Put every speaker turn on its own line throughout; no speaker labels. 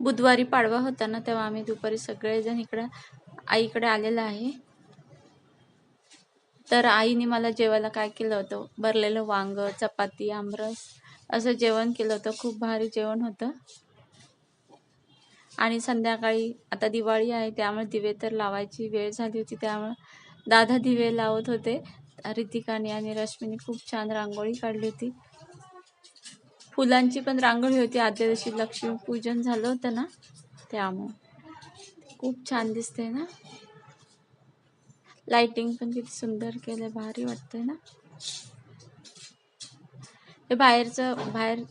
बुधवारी पाडवा होता ना तेव्हा आम्ही दुपारी सगळेजण इकडं आईकडे आलेलं आहे. तर आईने मला जेवायला काय केलं होतं? भरलेलं वांग चपाती आमरस असं जेवण केलं होतं. खूप भारी जेवण होतं. आणि संध्याकाळी आता दिवाळी आहे त्यामुळे दिवे तर लावायची वेळ झाली होती. त्यामुळे दादा दिवे लावत होते. रितिकाने आणि रश्मीने खूप छान रांगोळी काढली होती. फुलांची पण रांगोळी होती. आदल्या दिवशी लक्ष्मीपूजन झालं होतं ना त्यामुळं. खूप छान दिसते ना. लाइटिंग पण किती सुंदर केलं भारी वाटतंय ना. हे बाहेरचं बाहेर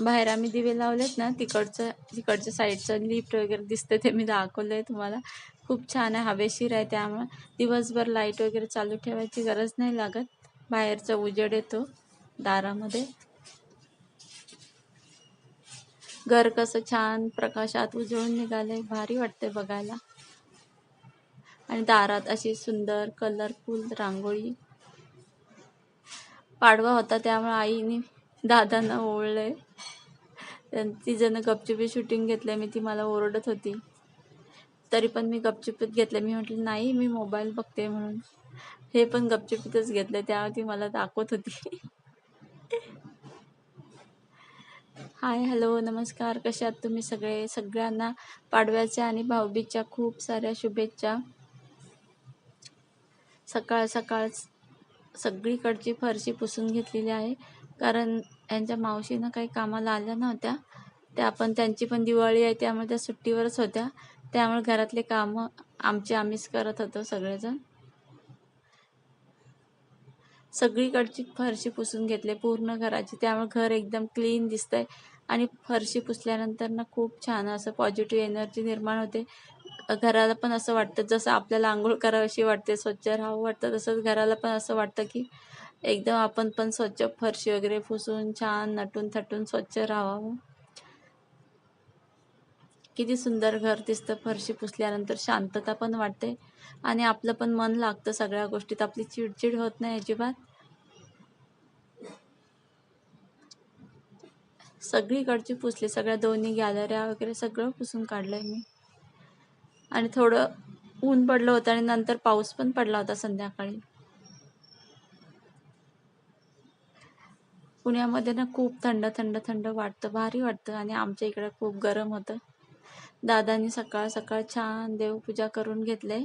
बाहेर आम्ही दिवे लावलेत ना तिकडचं तिकडच्या साईडचं लिफ्ट वगैरे दिसतं ते मी दाखवलंय तुम्हाला. खूप छान आहे हवेशीर आहे त्यामुळे. दिवसभर लाइट वगैरे चालू ठेवायची गरज नाही लागत. बाहेरचा उजेड येतो दारामध्ये. घर कसं छान प्रकाशात उजळून निघालंय भारी वाटतंय बघायला. आणि दारात अशी सुंदर कलरफुल रांगोळी. पाडवा होता त्यामुळे आईने दादांना ती तिजनं गपचुपी शूटिंग घेतलंय मी ती मला ओरडत होती. तरी पण मी गपचुपीत घेतलं मी म्हटलं नाही मी मोबाईल बघते म्हणून. हे पण गपचुपीतच घेतलं त्यावर ती मला दाखवत होती. हाय हॅलो नमस्कार. कशा आहात तुम्ही सगळे? सगळ्यांना पाडव्याच्या आणि भाऊबीजच्या खूप साऱ्या शुभेच्छा. सकाळ सकाळ सगळीकडची फरशी पुसून घेतलेली आहे. कारण यांच्या मावशीनं काही कामाला आल्या नव्हत्या. त्या पण त्यांची पण दिवाळी आहे त्यामुळे त्या सुट्टीवरच होत्या. त्यामुळे घरातले कामं आमचे आम्हीच करत होतो सगळेजण. सगळीकडची फरशी पुसून घेतले पूर्ण घराची. त्यामुळे घर एकदम क्लीन दिसतंय. आणि फरशी पुसल्यानंतर ना खूप छान असं पॉझिटिव्ह एनर्जी निर्माण होते. घराला पण असं वाटतं जसं आपल्याला आंघोळ करावीशी वाटते स्वच्छ राहावं वाटतं तसंच घराला पण असं वाटतं की एकदम आपण पण स्वच्छ फरशी वगैरे पुसून छान नटून थटून स्वच्छ राहावं. किती सुंदर घर दिसतं फरशी पुसल्यानंतर. शांतता पण वाटते. आणि आपलं पण मन लागतं सगळ्या गोष्टीत. आपली चिडचिड होत नाही अजिबात. सगळीकडची पुसली. सगळ्या दोन्ही गॅलऱ्या वगैरे सगळं पुसून काढलंय मी. आणि थोडं ऊन पडलं होतं आणि नंतर पाऊस पण पडला होता संध्याकाळी. पुण्यामध्ये ना खूप थंड थंड थंड वाटतं. भारी वाटतं आणि आमच्या इकडे खूप गरम होतं. दादानी सकाळ सकाळ छान देवपूजा करून घेतले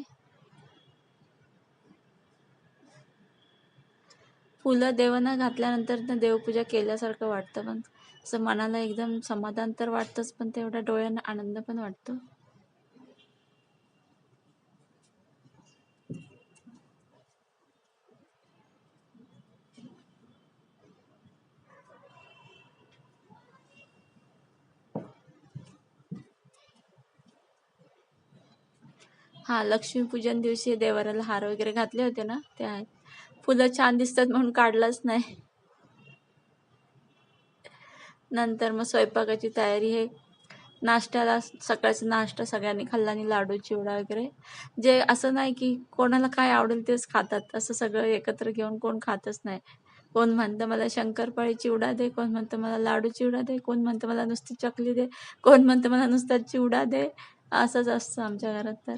फुलं देवांना घातल्यानंतर ना देवपूजा केल्यासारखं वाटतं. पण असं मनाला एकदम समाधान तर वाटतंच पण तेवढ्या डोळ्यांना आनंद पण वाटतो. हा लक्ष्मीपूजन दिवशी देवाला हार वगैरे घातले होते ना? ते आहेत फुलं छान दिसतात म्हणून काढलंच नाही. नंतर मग स्वयंपाकाची तयारी हे नाश्त्याला सकाळचा नाश्ता सगळ्यांनी खाल्ला आणि लाडू चिवडा वगैरे. जे असं नाही की कोणाला काय आवडेल तेच खातात. असं सगळं एकत्र घेऊन कोण खातच नाही. कोण म्हणतं मला शंकरपाळी चिवडा दे कोण म्हणतं मला लाडू चिवडा दे कोण म्हणतं मला नुसती चकली दे कोण म्हणतं मला नुसता चिवडा दे. असंच असतं आमच्या घरात तर.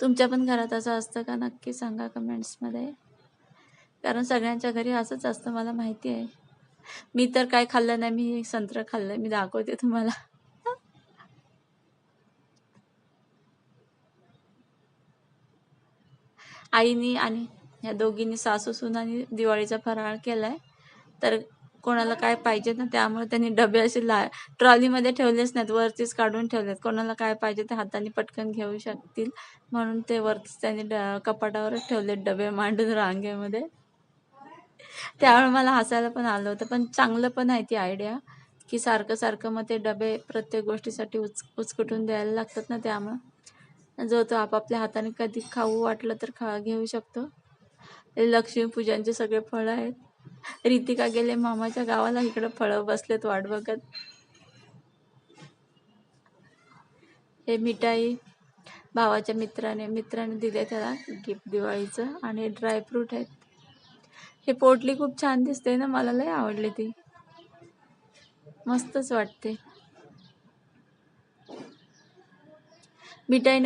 तुमच्या पण घरात असं असतं का? नक्की सांगा कमेंट्समध्ये कारण सगळ्यांच्या घरी असंच असतं मला माहिती आहे. मी तर काय खाल्लं नाही मी संत्र खाल्लं मी दाखवते तुम्हाला. आईनी आणि ह्या दोघींनी सासू सुनानी दिवाळीचा फराळ केलाय. तर कोणाला काय पाहिजे ना त्यामुळे त्यांनी डबे असे ला ट्रॉलीमध्ये ठेवलेच नाहीत वरतीच काढून ठेवलेत. कोणाला काय पाहिजे ते हाताने पटकन घेऊ शकतील. म्हणून ते वरतीच त्यांनी कपाटावरच ठेवलेत डबे मांडून रांगेमध्ये. त्यामुळे मला हसायला पण आलं होतं पण चांगलं पण आहे ती आयडिया की सारखं सारखं मग ते डबे प्रत्येक गोष्टीसाठी उच उचकटून द्यायला लागतात ना त्यामुळं. जो तो आपापल्या हाताने कधी खाऊ वाटलं तर खा घेऊ शकतो. लक्ष्मीपूजनचे सगळे फळं आहेत. रितिका गेले मामाच्या गावाला इकडं फळं बसलेत वाट बघत. हे मिठाई भावाच्या मित्राने मित्राने दिले त्याला गिफ्ट दिवाळीचं आणि ड्रायफ्रूट आहेत. हे पोटली खूप छान दिसते ना मला लय आवडली ती. मस्तच वाटते. मिठाई